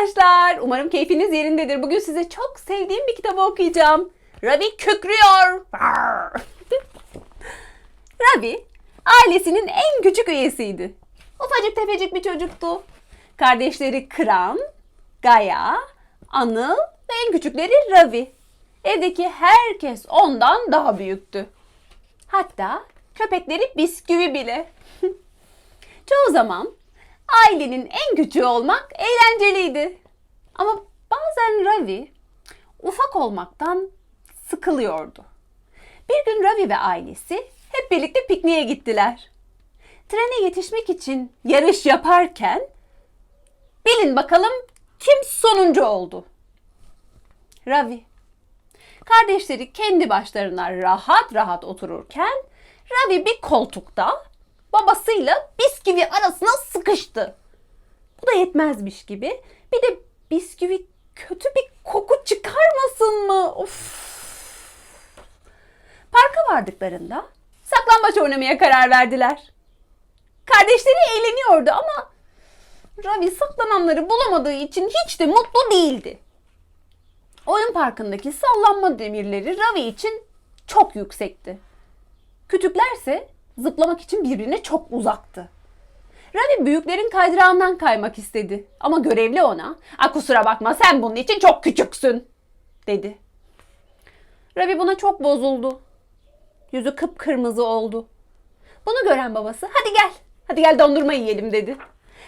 arkadaşlar. Umarım keyfiniz yerindedir. Bugün size çok sevdiğim bir kitabı okuyacağım. Ravi kükrüyor. Ravi ailesinin en küçük üyesiydi. Ufacık tefecik bir çocuktu. Kardeşleri Kram, Gaya, Anıl ve en küçükleri Ravi. Evdeki herkes ondan daha büyüktü. Hatta köpekleri bisküvi bile. Çoğu zaman ailenin en küçüğü olmak eğlenceliydi. Ama bazen Ravi ufak olmaktan sıkılıyordu. Bir gün Ravi ve ailesi hep birlikte pikniğe gittiler. Trene yetişmek için yarış yaparken bilin bakalım kim sonuncu oldu? Ravi. Kardeşleri kendi başlarına rahat rahat otururken Ravi bir koltukta babasıyla bisküvi arasına sıkıştı. Bu da yetmezmiş gibi bir de bisküvi kötü bir koku çıkarmasın mı? Of. Parka vardıklarında saklambaç oynamaya karar verdiler. Kardeşleri eğleniyordu ama Ravi saklananları bulamadığı için hiç de mutlu değildi. Oyun parkındaki sallanma demirleri Ravi için çok yüksekti. Küçüklerse zıplamak için birbirine çok uzaktı. Ravi büyüklerin kaydırağından kaymak istedi. Ama görevli ona, "A kusura bakma sen bunun için çok küçüksün." dedi. Ravi buna çok bozuldu. Yüzü kıpkırmızı oldu. Bunu gören babası, "Hadi gel, hadi gel dondurma yiyelim." dedi.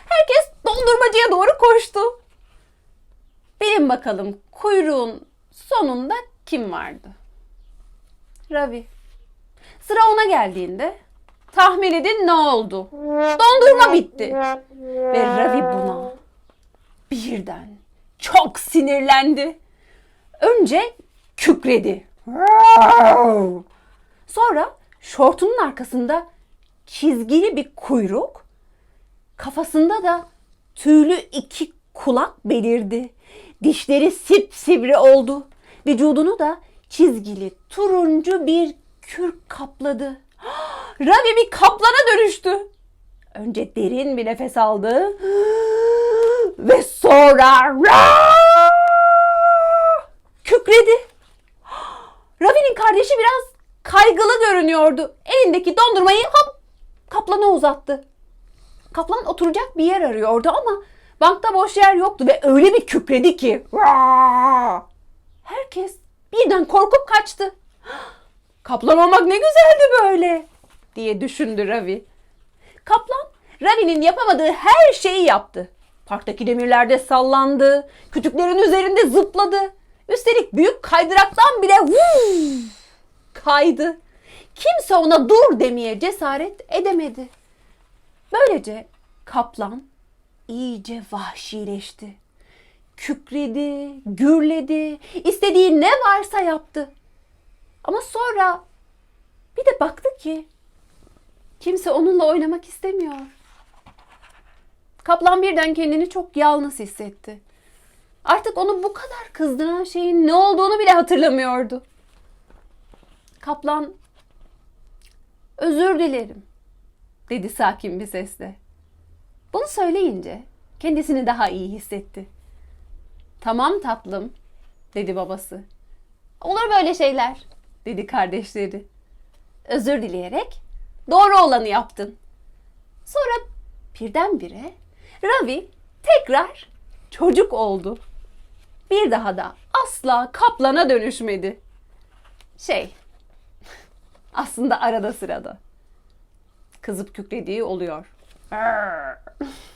Herkes dondurmacıya doğru koştu. Bilin bakalım kuyruğun sonunda kim vardı? Ravi. Sıra ona geldiğinde tahmin edin ne oldu? Dondurma bitti. Ve Ravi buna birden çok sinirlendi. Önce kükredi. Sonra şortunun arkasında çizgili bir kuyruk, kafasında da tüylü iki kulak belirdi. Dişleri sipsivri oldu. Vücudunu da çizgili turuncu bir kürk kapladı. Ravi bir kaplana dönüştü. Önce derin bir nefes aldı. Ve sonra kükredi. Ravi'nin kardeşi biraz kaygılı görünüyordu. Elindeki dondurmayı hop kaplana uzattı. Kaplan oturacak bir yer arıyordu ama bankta boş yer yoktu ve öyle bir kükredi ki. Herkes birden korkup kaçtı. Kaplan olmak ne güzeldi böyle diye düşündü Ravi. Kaplan Ravi'nin yapamadığı her şeyi yaptı. Parktaki demirlerde sallandı, kütüklerin üzerinde zıpladı. Üstelik büyük kaydıraktan bile vuu, kaydı. Kimse ona dur demeye cesaret edemedi. Böylece kaplan iyice vahşileşti. Kükredi, gürledi, istediği ne varsa yaptı. Ama sonra bir de baktı ki kimse onunla oynamak istemiyor. Kaplan birden kendini çok yalnız hissetti. Artık onu bu kadar kızdıran şeyin ne olduğunu bile hatırlamıyordu. Kaplan özür dilerim dedi sakin bir sesle. Bunu söyleyince kendisini daha iyi hissetti. Tamam tatlım dedi babası. Olur böyle şeyler dedi kardeşleri. Özür dileyerek doğru olanı yaptın. Sonra birdenbire Ravi tekrar çocuk oldu. Bir daha da asla kaplana dönüşmedi. Şey, aslında arada sırada kızıp kükrediği oluyor.